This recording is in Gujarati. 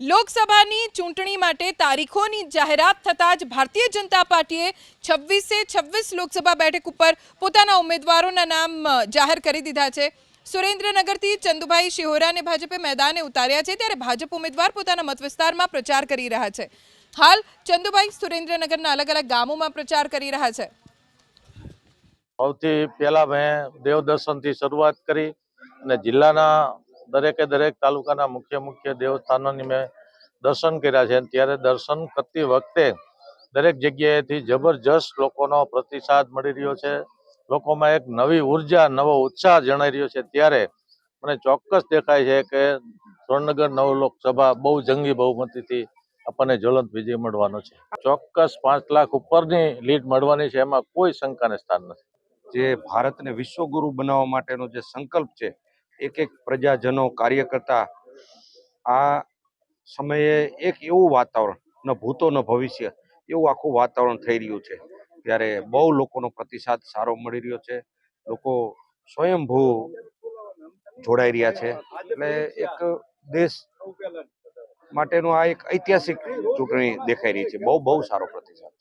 લોકસભાની ચૂંટણી માટે તારીખોની જાહેરાત થતાં જ ભારતીય જનતા પાર્ટીએ છવ્વીસે છવ્વીસ લોકસભા બેઠક ઉપર પોતાના ઉમેદવારોના નામ જાહેર કરી દીધા છે. સુરેન્દ્રનગરથી ચંદુભાઈ શિહોરાને ભાજપે મેદાને ઉતાર્યા છે ત્યારે ભાજપ ઉમેદવાર પોતાના મત વિસ્તારમાં પ્રચાર કરી રહ્યા છે. હાલ ચંદુભાઈ સુરેન્દ્રનગરના અલગ અલગ ગામોમાં પ્રચાર કરી રહ્યા છે. સૌથી પહેલા મેં દેવદર્શનથી શરૂઆત કરી અને જિલ્લાના દરેકે દરેક તાલુકાના મુખ્ય મુખ્ય દેવસ્થાનોની મેં દર્શન કર્યા છે. ત્યારે દર્શન કરતી વખતે દરેક જગ્યાએથી જબરજસ્ત લોકોનો પ્રતિસાદ મળી રહ્યો છે. લોકોમાં એક નવી ઊર્જા, નવો ઉત્સાહ જણાઈ રહ્યો છે. ત્યારે મને ચોક્કસ દેખાય છે કે સુરેન્દ્રનગર નવ લોકસભા બહુ જંગી બહુમતીથી આપણને જ્વલંત વિજય મળવાનો છે. ચોક્કસ પાંચ લાખ ઉપરની લીડ મળવાની છે. એમાં કોઈ શંકાને સ્થાન નથી. જે ભારતને વિશ્વગુરુ બનાવવા માટેનો જે સંકલ્પ છે એક એક પ્રજાજનો, કાર્યકર્તા, આ સમયે એક એવું વાતાવરણ, ન ભૂતો, ન ભવિષ્ય, એવું આખું વાતાવરણ થઈ રહ્યું છે. ત્યારે બહુ લોકોનો પ્રતિસાદ સારો મળી રહ્યો છે. લોકો સ્વયંભૂ જોડાઈ રહ્યા છે. એટલે એક દેશ માટેનું આ એક ઐતિહાસિક ચૂંટણી દેખાઈ રહી છે. બહુ બહુ સારો પ્રતિસાદ.